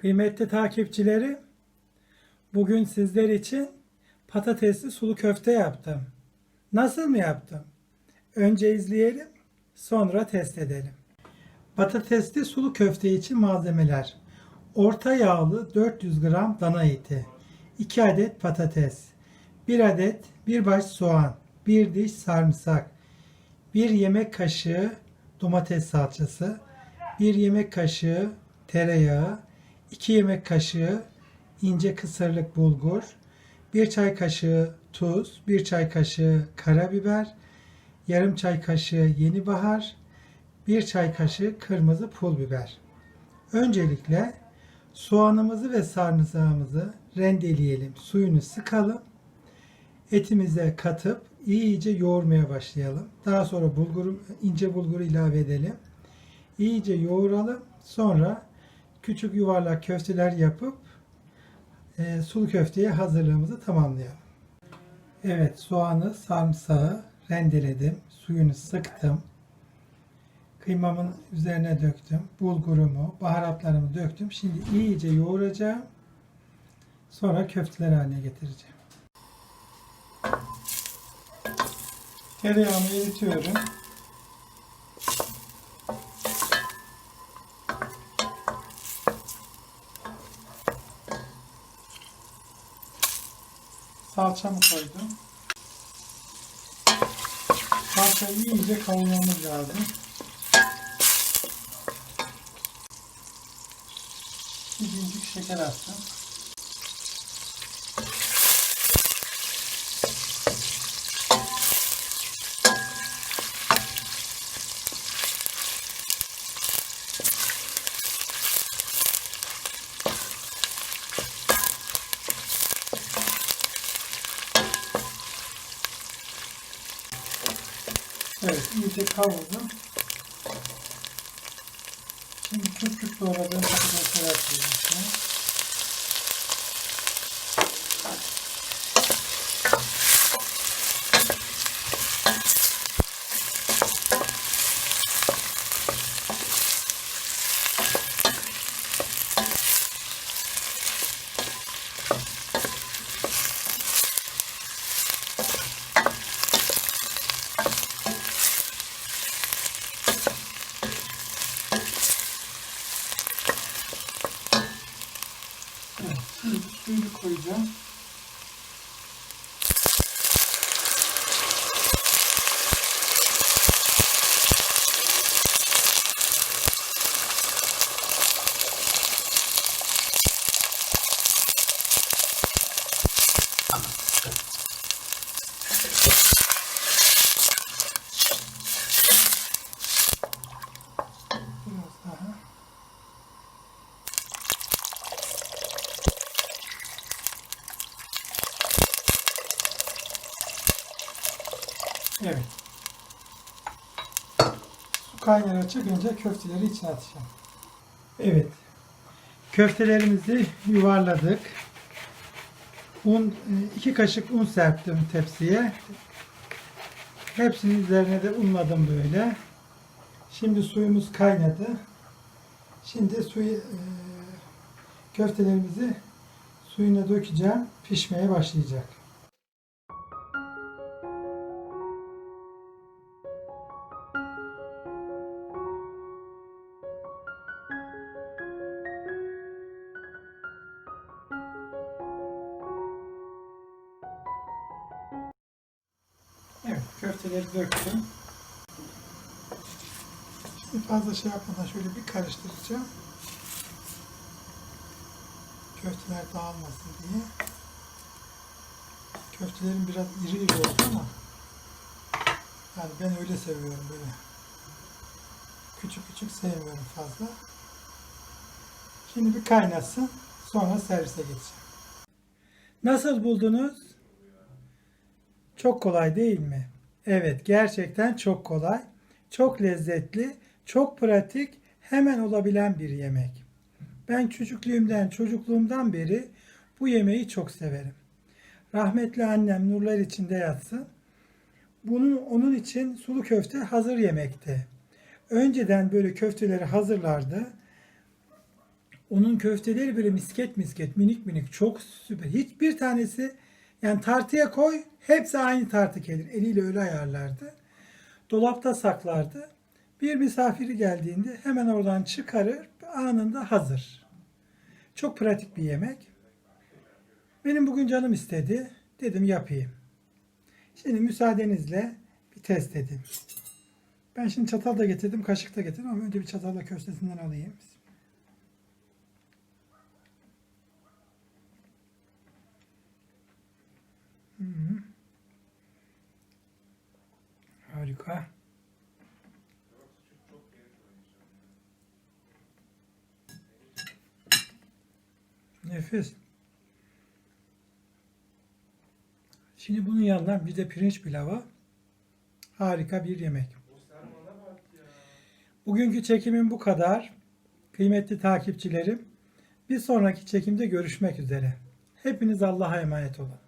Kıymetli takipçilerim, bugün sizler için patatesli sulu köfte yaptım. Nasıl mı yaptım? Önce izleyelim, sonra test edelim. Patatesli sulu köfte için malzemeler. Orta yağlı 400 gram dana eti, 2 adet patates, 1 adet bir baş soğan, 1 diş sarımsak, 1 yemek kaşığı domates salçası, 1 yemek kaşığı tereyağı, 2 yemek kaşığı ince kısırlık bulgur, 1 çay kaşığı tuz, 1 çay kaşığı karabiber, yarım çay kaşığı yeni bahar, 1 çay kaşığı kırmızı pul biber. Öncelikle soğanımızı ve sarımsağımızı rendeleyelim, suyunu sıkalım. Etimize katıp iyice yoğurmaya başlayalım. Daha sonra bulguru, ince bulguru ilave edelim. İyice yoğuralım. Sonra küçük yuvarlak köfteler yapıp e, sulu köfteye hazırlığımızı tamamlayalım. Evet soğanı, sarımsağı rendeledim. Suyunu sıktım. Kıymamın üzerine döktüm. Bulgurumu, baharatlarımı döktüm. Şimdi iyice yoğuracağım. Sonra köfteler haline getireceğim. Tereyağımı eritiyorum. Salçamı koydum. Salçayı iyice kavurmamız lazım. Bir şeker attım. Evet, iyice kavurdum. Şimdi küp küp doğradığım patatesleri atacağım içine. Evet, şimdi suyunu koyacağım. Biraz daha. Evet. Su kaynara çıkınca köfteleri içine atacağım. Evet. Köftelerimizi yuvarladık. Un, e, iki kaşık un serptim tepsiye. Hepsinin üzerine de unladım böyle. Şimdi suyumuz kaynadı. Şimdi suyu e, köftelerimizi suyuna dökeceğim. Pişmeye başlayacak. Köfteleri döktüm. Şimdi fazla şey yapmadan şöyle bir karıştıracağım. Köfteler dağılmasın diye. Köftelerim biraz iri iri oldu ama yani ben öyle seviyorum böyle. Küçük küçük sevmiyorum fazla. Şimdi bir kaynasın. Sonra servise geçeceğim. Nasıl buldunuz? Çok kolay değil mi? Evet, gerçekten çok kolay. Çok lezzetli, çok pratik, hemen olabilen bir yemek. Ben küçüklüğümden, çocukluğumdan beri bu yemeği çok severim. Rahmetli annem nurlar içinde yatsın. Bunun onun için sulu köfte hazır yemekti. Önceden böyle köfteleri hazırlardı. Onun köfteleri böyle misket misket, minik minik, çok süper. Hiçbir tanesi yani tartıya koy, hepsi aynı tartı gelir. Eliyle öyle ayarlardı. Dolapta saklardı. Bir misafiri geldiğinde hemen oradan çıkarır, anında hazır. Çok pratik bir yemek. Benim bugün canım istedi. Dedim yapayım. Şimdi müsaadenizle bir test edeyim. Ben şimdi çatal da getirdim, kaşık da getirdim ama önce bir çatalla köftesinden alayım. Harika. Nefis. Şimdi bunun yanına bir de pirinç pilavı. Harika bir yemek. Bugünkü çekimim bu kadar. Kıymetli takipçilerim. Bir sonraki çekimde görüşmek üzere. Hepiniz Allah'a emanet olun.